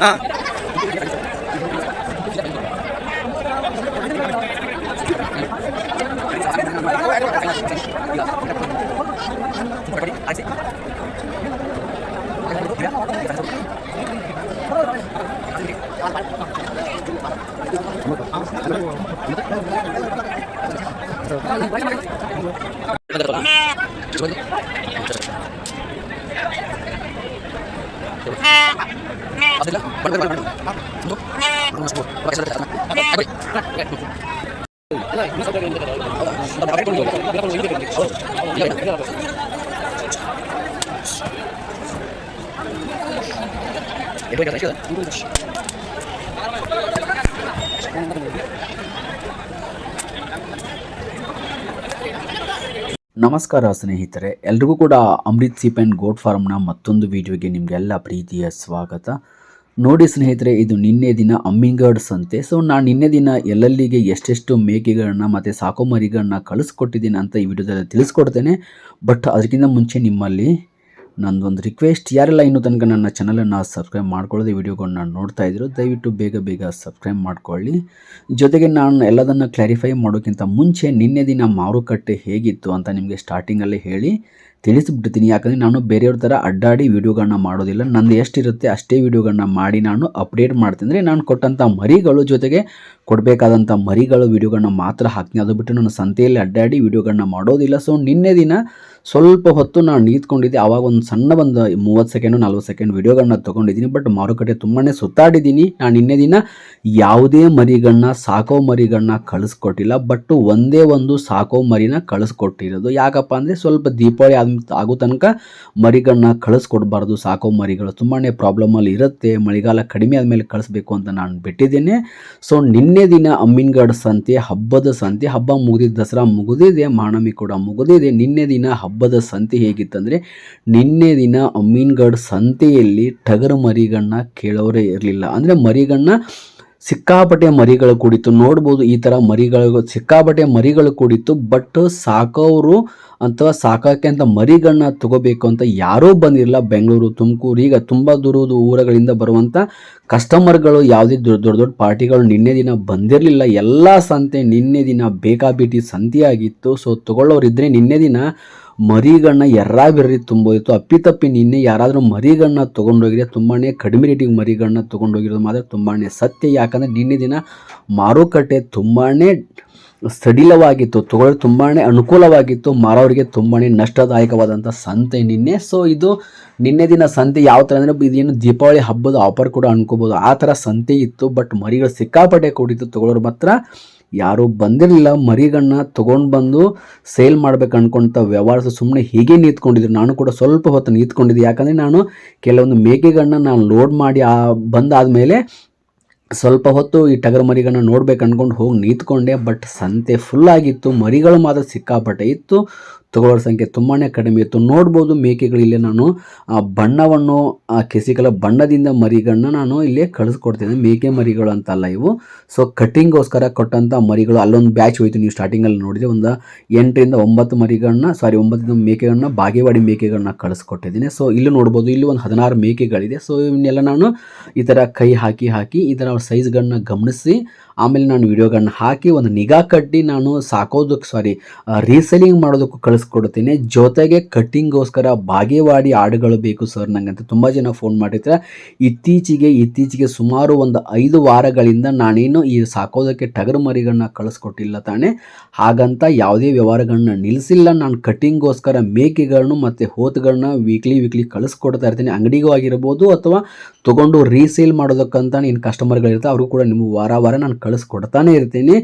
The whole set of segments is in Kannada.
Ah. Itu aja saya. ನಮಸ್ಕಾರ ಸ್ನೇಹಿತರೆ, ಎಲ್ರಿಗೂ ಕೂಡ ಅಮೃತ್ ಸಿಪ್ ಆ್ಯಂಡ್ ಗೋಟ್ ಫಾರ್ಮ್ನ ಮತ್ತೊಂದು ವಿಡಿಯೋಗೆ ನಿಮಗೆಲ್ಲ ಪ್ರೀತಿಯ ಸ್ವಾಗತ. ನೋಡಿ ಸ್ನೇಹಿತರೆ, ಇದು ನಿನ್ನೆ ದಿನ ಅಮ್ಮಿಂಗರ್ಡ್ ಸಂತೆ. ಸೊ ನಾನು ನಿನ್ನೆ ದಿನ ಎಲ್ಲೆಲ್ಲಿಗೆ ಎಷ್ಟೆಷ್ಟು ಮೇಕೆಗಳನ್ನ ಮತ್ತು ಸಾಕೋ ಮರಿಗಳನ್ನ ಕಳಿಸ್ಕೊಟ್ಟಿದ್ದೀನಿ ಅಂತ ಈ ವಿಡಿಯೋದಲ್ಲಿ ತಿಳಿಸ್ಕೊಡ್ತೇನೆ. ಬಟ್ ಅದಕ್ಕಿಂತ ಮುಂಚೆ ನಿಮ್ಮಲ್ಲಿ ನಂದೊಂದು ರಿಕ್ವೆಸ್ಟ್ ಯಾರೆಲ್ಲ ಇನ್ನೂ ತನಕ ನನ್ನ ಚಾನಲನ್ನು ಸಬ್ಸ್ಕ್ರೈಬ್ ಮಾಡ್ಕೊಳ್ಳೋದು ವಿಡಿಯೋಗಳನ್ನ ನೋಡ್ತಾ ಇದ್ರು, ದಯವಿಟ್ಟು ಬೇಗ ಬೇಗ ಸಬ್ಸ್ಕ್ರೈಬ್ ಮಾಡ್ಕೊಳ್ಳಿ. ಜೊತೆಗೆ ನಾನು ಎಲ್ಲದನ್ನು ಕ್ಲಾರಿಫೈ ಮಾಡೋಕ್ಕಿಂತ ಮುಂಚೆ ನಿನ್ನೆ ದಿನ ಮಾರುಕಟ್ಟೆ ಹೇಗಿತ್ತು ಅಂತ ನಿಮಗೆ ಸ್ಟಾರ್ಟಿಂಗಲ್ಲಿ ಹೇಳಿ. ತಿಳಿಸ್ಬಿಡ್ತೀನಿ ಯಾಕಂದರೆ ನಾನು ಬೇರೆಯವ್ರ ಥರ ಅಡ್ಡಾಡಿ ವೀಡಿಯೋಗಳನ್ನ ಮಾಡೋದಿಲ್ಲ. ನಂದು ಎಷ್ಟಿರುತ್ತೆ ಅಷ್ಟೇ ವೀಡಿಯೋಗಳನ್ನ ಮಾಡಿ ನಾನು ಅಪ್ಡೇಟ್ ಮಾಡ್ತೀನಿ. ಅಂದರೆ ನಾನು ಕೊಟ್ಟಂಥ ಮರಿಗಳು ಜೊತೆಗೆ ಕೊಡಬೇಕಾದಂಥ ಮರಿಗಳು ವೀಡಿಯೋಗಳನ್ನ ಮಾತ್ರ ಹಾಕ್ತೀನಿ. ಅದು ಬಿಟ್ಟು ನಾನು ಸಂತೆಯಲ್ಲಿ ಅಡ್ಡಾಡಿ ವೀಡಿಯೋಗಳನ್ನ ಮಾಡೋದಿಲ್ಲ. ಸೊ ನಿನ್ನೆ ದಿನ ಸ್ವಲ್ಪ ಹೊತ್ತು ನಾನು ನಿಂತ್ಕೊಂಡಿದ್ದೆ. ಆವಾಗ ಒಂದು ಸಣ್ಣ ಒಂದು ಮೂವತ್ತು ಸೆಕೆಂಡು, ನಲ್ವತ್ತು ಸೆಕೆಂಡ್ ವೀಡಿಯೋಗಳನ್ನ ತೊಗೊಂಡಿದ್ದೀನಿ. ಬಟ್ ಮಾರುಕಟ್ಟೆ ತುಂಬಾ ಸುತ್ತಾಡಿದ್ದೀನಿ. ನಾನು ನಿನ್ನೆ ದಿನ ಯಾವುದೇ ಮರಿಗಳನ್ನ, ಸಾಕೋ ಮರಿಗಳನ್ನ ಕಳಿಸ್ಕೊಟ್ಟಿಲ್ಲ. ಬಟ್ ಒಂದೇ ಒಂದು ಸಾಕೋ ಮರಿನ ಕಳಿಸ್ಕೊಟ್ಟಿರೋದು. ಯಾಕಪ್ಪ ಅಂದರೆ ಸ್ವಲ್ಪ ದೀಪಾವಳಿ ಆಗೋ ತನಕ ಮರಿಗಳನ್ನ ಕಳಿಸ್ಕೊಡ್ಬಾರ್ದು. ಸಾಕೋ ಮರಿಗಳು ತುಂಬಾ ಪ್ರಾಬ್ಲಮಲ್ಲಿ ಇರುತ್ತೆ. ಮಳೆಗಾಲ ಕಡಿಮೆ ಆದಮೇಲೆ ಕಳಿಸ್ಬೇಕು ಅಂತ ನಾನು ಬಿಟ್ಟಿದ್ದೇನೆ. ಸೊ ನಿನ್ನೆ ದಿನ ಅಮ್ಮಿನ್ಗಡ್ ಸಂತೆ, ಹಬ್ಬದ ಸಂತೆ, ಹಬ್ಬ ಮುಗಿದಿದ್ದ ದಸರಾ ಮುಗಿದಿದೆ, ಮಾನಮಿ ಕೂಡ ಮುಗಿದಿದೆ. ನಿನ್ನೆ ದಿನ ಹಬ್ಬದ ಸಂತೆ ಹೇಗಿತ್ತಂದರೆ, ನಿನ್ನೆ ದಿನ ಅಮ್ಮೀನ್ಗಢ ಸಂತೆಯಲ್ಲಿ ಟಗರು ಮರಿಗಳನ್ನ ಕೇಳೋರೇ ಇರಲಿಲ್ಲ. ಅಂದರೆ ಮರಿಗಳನ್ನ ಸಿಕ್ಕಾಪಟ್ಟೆ ಮರಿಗಳು ಕೂಡಿತ್ತು. ನೋಡ್ಬೋದು ಈ ಥರ ಮರಿಗಳು ಸಿಕ್ಕಾಪಟ್ಟೆ ಮರಿಗಳು ಕೂಡಿತ್ತು ಬಟ್ ಸಾಕೋರು ಅಥವಾ ಸಾಕೋಕ್ಕೆ ಅಂತ ಮರಿಗಳನ್ನ ತಗೋಬೇಕು ಅಂತ ಯಾರೂ ಬಂದಿರಲಿಲ್ಲ. ಬೆಂಗಳೂರು, ತುಮಕೂರು, ಈಗ ತುಂಬ ದೂರದ ಊರುಗಳಿಂದ ಬರುವಂಥ ಕಸ್ಟಮರ್ಗಳು ಯಾವುದೇ ದೊಡ್ಡ ದೊಡ್ಡ ದೊಡ್ಡ ಪಾರ್ಟಿಗಳು ನಿನ್ನೆ ದಿನ ಬಂದಿರಲಿಲ್ಲ. ಎಲ್ಲ ಸಂತೆ ನಿನ್ನೆ ದಿನ ಬೇಕಾಬಿಟ್ಟಿ ಸಂತೆಯಾಗಿತ್ತು. ಸೊ ತಗೊಳ್ಳೋರಿದ್ದರೆ ನಿನ್ನೆ ದಿನ ಮರಿಗಳನ್ನ ಎರ್ರಾ ತುಂಬೋದಿತ್ತು ಅಪ್ಪಿತಪ್ಪಿ ನಿನ್ನೆ ಯಾರಾದರೂ ಮರಿಗಣ್ಣ ತೊಗೊಂಡೋಗಿದ್ರೆ ತುಂಬಾ ಕಡಿಮೆ ರೇಟಿಗೆ ಮರಿಗಣ್ಣ ತೊಗೊಂಡೋಗಿರೋದು ಮಾತ್ರ ತುಂಬಾ ಸತ್ಯ. ಯಾಕಂದರೆ ನಿನ್ನೆ ದಿನ ಮಾರುಕಟ್ಟೆ ತುಂಬಾ ಸಡಿಲವಾಗಿತ್ತು ತಗೊಳ್ಳೋದು ತುಂಬಾ ಅನುಕೂಲವಾಗಿತ್ತು, ಮಾರೋರಿಗೆ ತುಂಬಾ ನಷ್ಟದಾಯಕವಾದಂಥ ಸಂತೆ ನಿನ್ನೆ. ಸೊ ಇದು ನಿನ್ನೆ ದಿನ ಸಂತೆ ಯಾವ ಥರ ಅಂದರೆ ಇದೇನು ದೀಪಾವಳಿ ಹಬ್ಬದ ಆಫರ್ ಕೂಡ ಅನ್ಕೋಬೋದು. ಆ ಥರ ಸಂತೆ ಇತ್ತು ಬಟ್ ಮರಿಗಳು ಸಿಕ್ಕಾಪಟ್ಟೆ ಕೂಡಿತ್ತು ತಗೊಳ್ಳೋರು ಮಾತ್ರ ಯಾರೂ ಬಂದಿರಲಿಲ್ಲ. ಮರಿಗಳನ್ನ ತಗೊಂಡು ಬಂದು ಸೇಲ್ ಮಾಡ್ಬೇಕು ಅನ್ಕೊಂತ ವ್ಯವಹಾರ ಸುಮ್ಮನೆ ಹೀಗೆ ನಿಂತ್ಕೊಂಡಿದ್ರು. ನಾನು ಕೂಡ ಸ್ವಲ್ಪ ಹೊತ್ತು ನಿಂತ್ಕೊಂಡಿದ್ದೆ. ಯಾಕಂದರೆ ನಾನು ಕೆಲವೊಂದು ಮೇಕೆಗಳನ್ನ ನಾನು ಲೋಡ್ ಮಾಡಿ ಆ ಬಂದಾದಮೇಲೆ ಸ್ವಲ್ಪ ಹೊತ್ತು ಈ ಟಗರು ಮರಿಗಳನ್ನ ನೋಡ್ಬೇಕು ಅಂದ್ಕೊಂಡು ಹೋಗಿ ನಿಂತ್ಕೊಂಡೆ. ಬಟ್ ಸಂತೆ ಫುಲ್ ಆಗಿತ್ತು. ಮರಿಗಳು ಮಾತ್ರ ಸಿಕ್ಕಾಪಟ್ಟೆ ಇತ್ತು. ತಗೊಳ್ಳೋರ ಸಂಖ್ಯೆ ತುಂಬಾ ಕಡಿಮೆ ಇತ್ತು. ನೋಡ್ಬೋದು ಮೇಕೆಗಳಿಲ್ಲೇ ನಾನು ಆ ಬಣ್ಣವನ್ನು, ಆ ಕೆಸಿಕಲ ಬಣ್ಣದಿಂದ ಮರಿಗಳನ್ನ ನಾನು ಇಲ್ಲಿ ಕಳಿಸ್ಕೊಡ್ತೀನಿ. ಮೇಕೆ ಮರಿಗಳು ಅಂತಲ್ಲ ಇವು. ಸೊ ಕಟ್ಟಿಂಗ್ಗೋಸ್ಕರ ಕೊಟ್ಟಂಥ ಮರಿಗಳು, ಅಲ್ಲೊಂದು ಬ್ಯಾಚ್ ಹೋಯಿತು ನೀವು ಸ್ಟಾರ್ಟಿಂಗಲ್ಲಿ ನೋಡಿದ್ರೆ ಒಂದು ಎಂಟರಿಂದ ಒಂಬತ್ತು ಮರಿಗಳನ್ನ ಸಾರಿ ಒಂಬತ್ತರಿಂದ ಮೇಕೆಗಳನ್ನ, ಬಾಗೇವಾಡಿ ಮೇಕೆಗಳನ್ನ ಕಳಿಸ್ಕೊಟ್ಟಿದ್ದೀನಿ. ಸೊ ಇಲ್ಲಿ ನೋಡ್ಬೋದು, ಇಲ್ಲಿ ಒಂದು ಹದಿನಾರು ಮೇಕೆಗಳಿದೆ. ಸೊ ಇವನ್ನೆಲ್ಲ ನಾನು ಈ ಥರ ಕೈ ಹಾಕಿ ಹಾಕಿ, ಈ ಥರ ಸೈಜ್ಗಳನ್ನ ಗಮನಿಸಿ, ಆಮೇಲೆ ನಾನು ವಿಡಿಯೋಗಳನ್ನ ಹಾಕಿ, ಒಂದು ನಿಗಾ ಕಟ್ಟಿ ನಾನು ಸಾಕೋದಕ್ಕೆ ಸಾರಿ ರೀಸೆಲಿಂಗ್ ಮಾಡೋದಕ್ಕೂ ಕಳಿಸ್ಕೊಡ್ತೀನಿ ಜೊತೆಗೆ ಕಟ್ಟಿಂಗ್ಗೋಸ್ಕರ ಬಾಗೇವಾಡಿ ಹಾಡುಗಳು ಬೇಕು ಸರ್ ನನಗಂತ ತುಂಬ ಜನ ಫೋನ್ ಮಾಡಿದ್ರೆ ಇತ್ತೀಚೆಗೆ ಇತ್ತೀಚೆಗೆ ಸುಮಾರು ಒಂದು ಐದು ವಾರಗಳಿಂದ ನಾನೇನು ಈ ಸಾಕೋದಕ್ಕೆ ಟಗರು ಮರಿಗಳನ್ನ ಕಳಿಸ್ಕೊಟ್ಟಿಲ್ಲ ತಾನೆ. ಹಾಗಂತ ಯಾವುದೇ ವ್ಯವಹಾರಗಳನ್ನ ನಿಲ್ಲಿಸಿಲ್ಲ. ನಾನು ಕಟ್ಟಿಂಗ್ಗೋಸ್ಕರ ಮೇಕೆಗಳನ್ನು ಮತ್ತು ಹೋತುಗಳನ್ನ ವೀಕ್ಲಿ ವೀಕ್ಲಿ ಕಳಿಸ್ಕೊಡ್ತಾ ಇರ್ತೀನಿ. ಅಂಗಡಿಗೂ ಆಗಿರ್ಬೋದು ಅಥವಾ ತೊಗೊಂಡು ರೀಸೇಲ್ ಮಾಡೋದಕ್ಕಂತ ಏನು ಕಸ್ಟಮರ್ಗಳಿರ್ತಾರೆ, ಅವ್ರಿಗೂ ಕೂಡ ನಿಮಗೆ ವಾರ ವಾರ ನಾನು ಕಳಿಸ್ಕೊಡ್ತಾನೆ ಇರ್ತೀನಿ.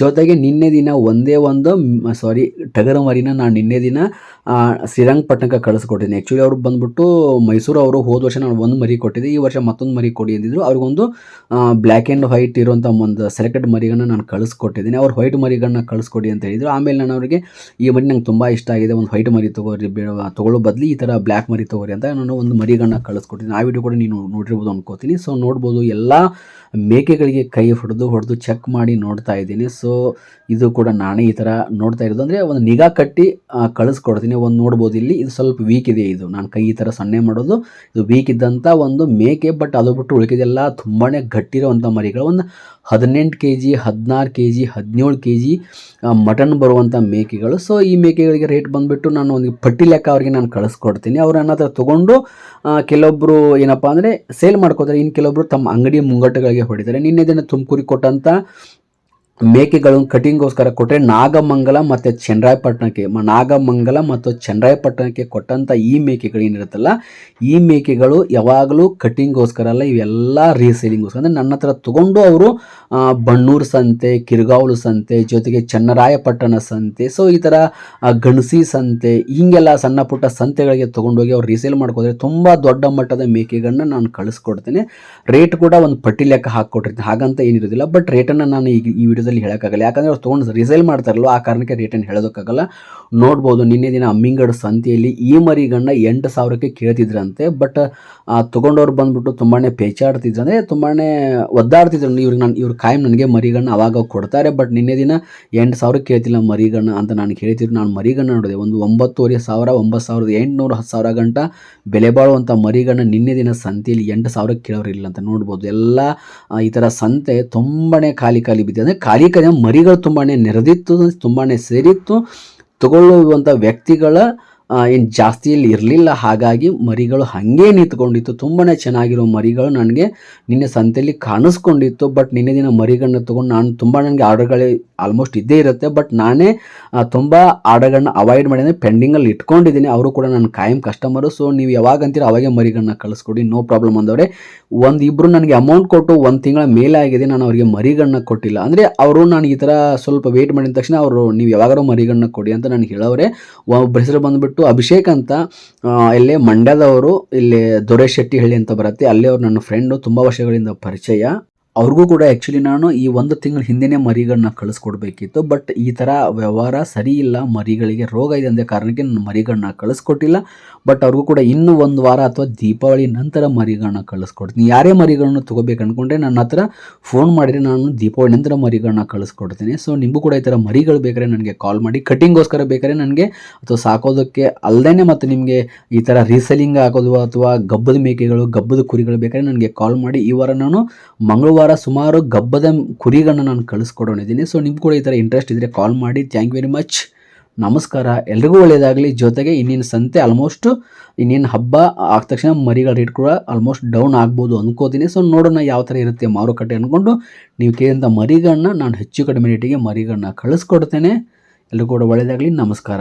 ಜೊತೆಗೆ ನಿನ್ನೆ ದಿನ ಒಂದೇ ಒಂದು ಸಾರಿ ಟಗರು ಮರಿನ ನಾನು ನಿನ್ನೆ ದಿನ ಶ್ರೀರಂಗಪಟ್ಟಣಕ್ಕೆ ಕಳಿಸ್ಕೊಟ್ಟಿದ್ದೀನಿ ಆ್ಯಕ್ಚುಲಿ ಅವರು ಬಂದ್ಬಿಟ್ಟು ಮೈಸೂರು ಅವರು ಹೋದ ವರ್ಷ ನಾನು ಒಂದು ಮರಿ ಕೊಟ್ಟಿದ್ದೆ, ಈ ವರ್ಷ ಮತ್ತೊಂದು ಮರಿ ಕೊಡಿ ಅಂದಿದ್ರು. ಅವ್ರಿಗೊಂದು ಬ್ಲ್ಯಾಕ್ ಆ್ಯಂಡ್ ವೈಟ್ ಇರುವಂಥ ಒಂದು ಸೆಲೆಕ್ಟೆಡ್ ಮರಿಗಳನ್ನ ನಾನು ಕಳಿಸ್ಕೊಟ್ಟಿದ್ದೀನಿ. ಅವ್ರು ವೈಟ್ ಮರಿಗಳನ್ನ ಕಳಿಸ್ಕೊಡಿ ಅಂತ ಹೇಳಿದರು. ಆಮೇಲೆ ನಾನು ಅವರಿಗೆ, ಈ ಮರಿ ನಂಗೆ ತುಂಬ ಇಷ್ಟ ಆಗಿದೆ, ಒಂದು ವೈಟ್ ಮರಿ ತೊಗೋರಿ ತೊಗೊಳ್ಳೋ ಬದಲು ಈ ಥರ ಬ್ಲ್ಯಾಕ್ ಮರಿ ತೊಗೋರಿ ಅಂತ ನಾನು ಒಂದು ಮರಿಗಳನ್ನ ಕಳಿಸ್ಕೊಟ್ಟಿದ್ದೀನಿ. ಆ ವಿಡಿಯೋ ಕೂಡ ನೀನು ನೋಡಿರ್ಬೋದು ಅನ್ಕೋತೀನಿ. ಸೊ ನೋಡ್ಬೋದು, ಎಲ್ಲ ಮೇಕೆಗಳಿಗೆ ಕೈ ಹೊಡೆದು ಹೊಡೆದು ಚೆಕ್ ಮಾಡಿ ನೋಡ್ತಾ ಇದ್ದೀನಿ. ಸೊ ಇದು ಕೂಡ ನಾನೇ ಈ ಥರ ನೋಡ್ತಾ ಇರೋದು. ಅಂದರೆ ಒಂದು ನಿಗಾ ಕಟ್ಟಿ ಕಳಿಸ್ಕೊಡ್ತೀನಿ. ಒಂದು ನೋಡ್ಬೋದು ಇಲ್ಲಿ. ಇದು ಸ್ವಲ್ಪ ವೀಕ್ ಇದೆ ಇದು. ನಾನು ಕೈ ಈ ಥರ ಸೊನ್ನೆ ಮಾಡೋದು. ಇದು ವೀಕ್ ಇದ್ದಂಥ ಒಂದು ಮೇಕೆ ಬಟ್ ಅದು ಬಿಟ್ಟು ಉಳಿಕಿದೆಲ್ಲ ತುಂಬಾ ಗಟ್ಟಿರೋವಂಥ ಮರಿಗಳು. ಒಂದು ಹದಿನೆಂಟು ಕೆ ಜಿ ಹದಿನಾರು ಕೆ ಜಿ ಹದಿನೇಳು ಕೆ ಜಿ ಮಟನ್ ಬರುವಂಥ ಮೇಕೆಗಳು. ಸೊ ಈ ಮೇಕೆಗಳಿಗೆ ರೇಟ್ ಬಂದುಬಿಟ್ಟು ನಾನು ಒಂದು ಪಟ್ಟಿ ಲೆಕ್ಕ ಅವರಿಗೆ ನಾನು ಕಳಿಸ್ಕೊಡ್ತೀನಿ. ಅವ್ರು ನನ್ನ ಹತ್ರ ತೊಗೊಂಡು ಕೆಲವೊಬ್ಬರು ಏನಪ್ಪ ಅಂದರೆ ಸೇಲ್ ಮಾಡ್ಕೋತಾರೆ. ಇನ್ನು ಕೆಲವೊಬ್ಬರು ತಮ್ಮ ಅಂಗಡಿ ಮುಂಗಟ್ಟುಗಳಿಗೆ ಹೊಡಿತಾರೆ. ನಿನ್ನೆ ದಿನ ತುಮಕೂರಿಗೆ ಕೊಟ್ಟಂಥ ಮೇಕೆಗಳು ಕಟಿಂಗ್ಗೋಸ್ಕರ ಕೊಟ್ಟರೆ ನಾಗಮಂಗಲ ಮತ್ತು ಚನ್ನರಾಯಪಟ್ಟಣಕ್ಕೆ ನಾಗಮಂಗಲ ಮತ್ತು ಚನ್ನರಾಯಪಟ್ಟಣಕ್ಕೆ ಕೊಟ್ಟಂಥ ಈ ಮೇಕೆಗಳು ಏನಿರುತ್ತಲ್ಲ, ಈ ಮೇಕೆಗಳು ಯಾವಾಗಲೂ ಕಟಿಂಗ್ಗೋಸ್ಕರ ಅಲ್ಲ, ಇವೆಲ್ಲ ರೀಸೇಲಿಂಗ್ಗೋಸ್ಕರ. ಅಂದರೆ ನನ್ನ ಹತ್ರ ತೊಗೊಂಡು ಅವರು ಬಣ್ಣೂರು ಸಂತೆ, ಕಿರ್ಗಾವಲು ಸಂತೆ, ಜೊತೆಗೆ ಚನ್ನರಾಯಪಟ್ಟಣ ಸಂತೆ ಸೊ ಈ ಥರ ಗಣಸಿ ಸಂತೆ, ಹೀಗೆಲ್ಲ ಸಣ್ಣ ಪುಟ್ಟ ಸಂತೆಗಳಿಗೆ ತೊಗೊಂಡೋಗಿ ಅವ್ರು ರೀಸೇಲ್ ಮಾಡ್ಕೋದ್ರೆ ತುಂಬ ದೊಡ್ಡ ಮಟ್ಟದ ಮೇಕೆಗಳನ್ನ ನಾನು ಕಳಿಸ್ಕೊಡ್ತೇನೆ. ರೇಟ್ ಕೂಡ ಒಂದು ಪಟ್ಟಿ ಲೆಕ್ಕ ಹಾಕ್ಕೊಟ್ಟಿರ್ತೀನಿ, ಹಾಗಂತ ಏನಿರೋದಿಲ್ಲ ಬಟ್ ರೇಟನ್ನು ನಾನು ಈಗ ಈ ವಿಡಿಯೋದಲ್ಲಿ ಹೇಳೋಕ್ಕಾಗಲ್ಲ. ಯಾಕಂದರೆ ಅವ್ರು ತೊಗೊಂಡು ರಿಸೈಲ್ ಮಾಡ್ತಾರಲ್ಲ ಆ ಕಾರಣಕ್ಕೆ ರಿಟರ್ನ್ ಹೇಳೋದಕ್ಕಾಗಲ್ಲ. ನೋಡ್ಬೋದು, ನಿನ್ನೆ ದಿನ ಅಮ್ಮಿಂಗಡ್ ಸಂತೆಯಲ್ಲಿ ಈ ಮರಿಗಣ್ಣ ಎಂಟು ಸಾವಿರಕ್ಕೆ ಕೇಳ್ತಿದ್ರಂತೆ ಬಟ್ ತೊಗೊಂಡವ್ರು ಬಂದ್ಬಿಟ್ಟು ತುಂಬಾ ಪೇಚಾಡ್ತಿದ್ರು ಅಂದರೆ ತುಂಬಾ ಒದ್ದಾಡ್ತಿದ್ರು ಇವ್ರಿಗೆ ನಾನು, ಇವ್ರು ಕಾಯಂ ನನಗೆ ಮರಿಗಣ್ಣ ಅವಾಗ ಕೊಡ್ತಾರೆ ಬಟ್ ನಿನ್ನೆ ದಿನ ಎಂಟು ಸಾವಿರಕ್ಕೆ ಕೇಳ್ತಿಲ್ಲ ಮರಿಗಣ್ಣ ಅಂತ ನಾನು ಕೇಳ್ತಿದ್ರು. ನಾನು ಮರಿಗಣ್ಣ ನೋಡಿದೆ, ಒಂದು ಒಂಬತ್ತುವರೆ ಸಾವಿರ, ಒಂಬತ್ತು ಸಾವಿರದ ಎಂಟುನೂರು, ಹತ್ತು ಸಾವಿರ ಗಂಟ ಬೆಲೆ ಬಾಳುವಂಥ ಮರಿಗಣ್ಣ ನಿನ್ನೆ ದಿನ ಸಂತೆಯಲ್ಲಿ ಎಂಟು ಸಾವಿರಕ್ಕೆ ಕೇಳೋರಿಲ್ಲ ಅಂತ ನೋಡ್ಬೋದು. ಎಲ್ಲ ಈ ಥರ ಸಂತೆ ತುಂಬಾ ಖಾಲಿ ಖಾಲಿ ಬಿದ್ದಿದೆ. ಅಂದರೆ ಖಾಲಿ ಖಾಲಿ ಮರಿಗಳು ತುಂಬಾ ನೆರೆದಿತ್ತು ತುಂಬಾ ಸೇರಿತ್ತು. ತಗೊಳ್ಳುವಂಥ ವ್ಯಕ್ತಿಗಳ ಏನು ಜಾಸ್ತಿಯಲ್ಲಿ ಇರಲಿಲ್ಲ. ಹಾಗಾಗಿ ಮರಿಗಳು ಹಾಗೆ ನಿಂತ್ಕೊಂಡಿತ್ತು. ತುಂಬಾ ಚೆನ್ನಾಗಿರೋ ಮರಿಗಳು ನನಗೆ ನಿನ್ನೆ ಸಂತೆಯಲ್ಲಿ ಕಾಣಿಸ್ಕೊಂಡಿತ್ತು. ಬಟ್ ನಿನ್ನೆ ದಿನ ಮರಿಗಳನ್ನ ತೊಗೊಂಡು ನಾನು ತುಂಬ ನನಗೆ ಆರ್ಡರ್ಗಳೇ ಆಲ್ಮೋಸ್ಟ್ ಇದ್ದೇ ಇರುತ್ತೆ. ಬಟ್ ನಾನೇ ತುಂಬ ಆರ್ಡರ್ಗಳನ್ನ ಅವಾಯ್ಡ್ ಮಾಡಿದೆ ಪೆಂಡಿಂಗಲ್ಲಿ ಇಟ್ಕೊಂಡಿದ್ದೀನಿ. ಅವರು ಕೂಡ ನನ್ನ ಕಾಯಂ ಕಸ್ಟಮರು ಸೊ ನೀವು ಯಾವಾಗ ಅಂತೀರ ಅವಾಗೆ ಮರಿಗಳನ್ನ ಕಳಿಸ್ಕೊಡಿ. ನೋ ಪ್ರಾಬ್ಲಮ್ ಅಂದವ್ರೆ. ಒಂದು ಇಬ್ಬರು ನನಗೆ ಅಮೌಂಟ್ ಕೊಟ್ಟು ಒಂದು ತಿಂಗಳ ಮೇಲೆ ಆಗಿದೆ. ನಾನು ಅವರಿಗೆ ಮರಿಗಳನ್ನ ಕೊಟ್ಟಿಲ್ಲ. ಅಂದರೆ ಅವರು ನಾನು ಈ ಥರ ಸ್ವಲ್ಪ ವೇಟ್ ಮಾಡಿದ ತಕ್ಷಣ ಅವರು, ನೀವು ಯಾವಾಗಾರು ಮರಿಗಳನ್ನ ಕೊಡಿ ಅಂತ ನನಗೆ ಹೇಳೋರೆ ಒಬ್ಬ ಹೆಸರು ಬಂದುಬಿಟ್ಟು ಅಭಿಷೇಕ್ ಅಂತ ಇಲ್ಲಿ ಮಂಡ್ಯದವರು, ಇಲ್ಲಿ ದೊರೆ ಶೆಟ್ಟಿಹಳ್ಳಿ ಅಂತ ಬರುತ್ತೆ. ಅಲ್ಲಿ ಅವ್ರು ನನ್ನ ಫ್ರೆಂಡು ತುಂಬ ವರ್ಷಗಳಿಂದ ಪರಿಚಯ. ಅವ್ರಿಗೂ ಕೂಡ ಆ್ಯಕ್ಚುಲಿ ನಾನು ಈ ಒಂದು ತಿಂಗಳ ಹಿಂದೆನೇ ಮರಿಗಳನ್ನ ಕಳಿಸ್ಕೊಡ್ಬೇಕಿತ್ತು. ಬಟ್ ಈ ಥರ ವ್ಯವಹಾರ ಸರಿ ಇಲ್ಲ, ಮರಿಗಳಿಗೆ ರೋಗ ಇದೆ ಅಂದ ಕಾರಣಕ್ಕೆ ನಾನು ಮರಿಗಳನ್ನ ಕಳಿಸ್ಕೊಟ್ಟಿಲ್ಲ. ಬಟ್ ಅವ್ರಿಗೂ ಕೂಡ ಇನ್ನೂ ಒಂದು ವಾರ ಅಥವಾ ದೀಪಾವಳಿ ನಂತರ ಮರಿಗಳನ್ನ ಕಳಿಸ್ಕೊಡ್ತೀನಿ. ಯಾರೇ ಮರಿಗಳನ್ನ ತೊಗೋಬೇಕು ಅಂದ್ಕೊಂಡ್ರೆ ನನ್ನ ಹತ್ರ ಫೋನ್ ಮಾಡಿದರೆ ನಾನು ದೀಪಾವಳಿ ನಂತರ ಮರಿಗಳನ್ನ ಕಳಿಸ್ಕೊಡ್ತೀನಿ. ಸೊ ನಿಮಗೂ ಕೂಡ ಈ ಥರ ಮರಿಗಳು ಬೇಕಾದ್ರೆ ನನಗೆ ಕಾಲ್ ಮಾಡಿ ಕಟ್ಟಿಂಗ್ಗೋಸ್ಕರ ಬೇಕಾದ್ರೆ ನನಗೆ, ಅಥವಾ ಸಾಕೋದಕ್ಕೆ ಅಲ್ಲದೇ ಮತ್ತು ನಿಮಗೆ ಈ ಥರ ರೀಸೆಲಿಂಗ್ ಹಾಕೋದು ಅಥವಾ ಗಬ್ಬದ ಮೇಕೆಗಳು, ಗಬ್ಬದ ಕುರಿಗಳು ಬೇಕಾದ್ರೆ ನನಗೆ ಕಾಲ್ ಮಾಡಿ. ಈ ವಾರ ನಾನು ಮಂಗಳವಾರ ಸುಮಾರು ಗಬ್ಬದ ಕುರಿಗಳನ್ನ ನಾನು ಕಳಿಸ್ಕೊಡೋಣಿದ್ದೀನಿ ಸೊ ನಿಮ್ಗೆ ಕೂಡ ಈ ಥರ ಇಂಟ್ರೆಸ್ಟ್ ಇದ್ದರೆ ಕಾಲ್ ಮಾಡಿ. ಥ್ಯಾಂಕ್ ವೆರಿ ಮಚ್ ನಮಸ್ಕಾರ. ಎಲ್ರಿಗೂ ಒಳ್ಳೆಯದಾಗಲಿ ಜೊತೆಗೆ ಇನ್ನೇನು ಸಂತೆ ಆಲ್ಮೋಸ್ಟ್ ಇನ್ನೇನು ಹಬ್ಬ ಆದ ತಕ್ಷಣ ಮರಿಗಳ ರೇಟ್ ಕೂಡ ಆಲ್ಮೋಸ್ಟ್ ಡೌನ್ ಆಗ್ಬೋದು ಅಂದ್ಕೋತೀನಿ ಸೊ ನೋಡೋಣ ಯಾವ ಥರ ಇರುತ್ತೆ ಮಾರುಕಟ್ಟೆ ಅಂದ್ಕೊಂಡು ನೀವು ಕೇಳಿದಂಥ ಮರಿಗಳನ್ನ ನಾನು ಹೆಚ್ಚು ಕಡಿಮೆ ರೇಟಿಗೆ ಮರಿಗಳನ್ನ ಕಳಿಸ್ಕೊಡ್ತೇನೆ. ಎಲ್ರಿಗೂ ಕೂಡ ಒಳ್ಳೆಯದಾಗಲಿ ನಮಸ್ಕಾರ.